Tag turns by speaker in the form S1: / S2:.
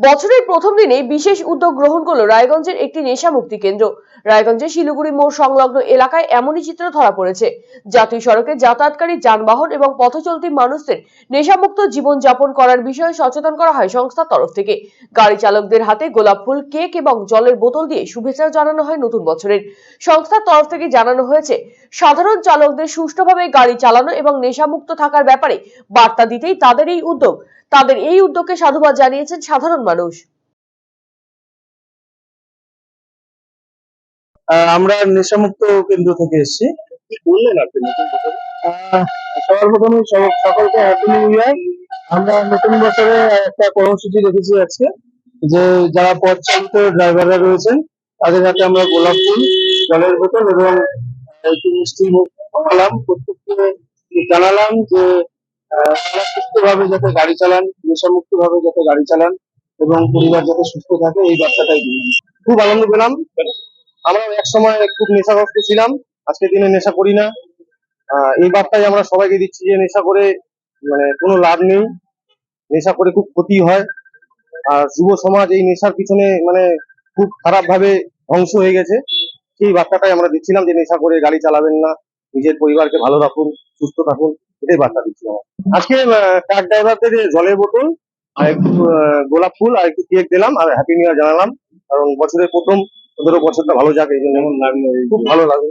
S1: বছরের প্রথম দিনে বিশেষ উদ্যোগ গ্রহণ করল রায়গঞ্জের একটি নেশা মুক্তি কেন্দ্র। রায়গঞ্জের শিলিগুড়ি মোড় সংলগ্ন এলাকায় এমনই চিত্র ধরা পড়েছে। জাতীয় সড়কে যাতায়াতকারী যানবাহন এবং পথচলতি মানুষদের নেশামুক্ত জীবনযাপন করার বিষয়ে সচেতন করা হয় সংস্থার তরফ থেকে। গাড়ি চালকদের হাতে গোলাপ ফুল, কেক এবং জলের বোতল দিয়ে শুভেচ্ছা জানানো হয় নতুন বছরের। সংস্থার তরফ থেকে জানানো হয়েছে সাধারণ চালকদের সুষ্ঠুভাবে গাড়ি চালানো এবং নেশামুক্ত থাকার ব্যাপারে বার্তা দিতেই তাদের এই উদ্যোগ। তাদের এই উদ্যোগকে সাধুবাদ জানিয়েছেন সাধারণ মানুষ।
S2: আহ, আমরা নেশামুক্ত কেন্দ্র থেকে এসেছি।
S3: বললেন আপনি?
S2: সবার প্রথমে সকলকে হ্যাপি নিউ ইয়ার আমরা নতুন বছরে একটা কর্মসূচি রেখেছি আজকে যে যারা পথ চালিত ড্রাইভাররা রয়েছেন তাদের হাতে আমরা গোলাপ ফুল জলের বোতল এবং একটু মিষ্টি মুখ খাওয়ালাম প্রত্যেককে জানালাম যে সুস্থভাবে যাতে গাড়ি চালান নেশামুক্ত ভাবে যাতে গাড়ি চালান এবং পরিবার যাতে সুস্থ থাকে, এই বার্তাটাই দিলাম। খুব আনন্দ পেলাম। আমরা এক সময় খুব নেশাগ্রস্ত ছিলাম। আজকের দিনে নেশা করি না। এই বার্তাই আমরা সবাইকে দিচ্ছি যে, নেশা করে মানে কোনো লাভ নেই। নেশা করে খুব ক্ষতি হয়। আর যুব সমাজ এই নেশার পিছনে মানে খুব খারাপ ভাবে ধ্বংস হয়ে গেছে। সেই বার্তাটাই আমরা দিচ্ছিলাম যে নেশা করে গাড়ি চালাবেন না, নিজের পরিবারকে ভালো রাখুন, সুস্থ থাকুন, এটাই বার্তা দিচ্ছিলাম আজকে ট্রাক ড্রাইভারদের জলের বোতল, আর একটু গোলাপ ফুল, আর একটু কেক দিলাম, আর হ্যাপি নিউ ইয়ার জানালাম, কারণ বছরের প্রথম ওদেরও বছরটা ভালো যাক, এই জন্য খুব ভালো লাগে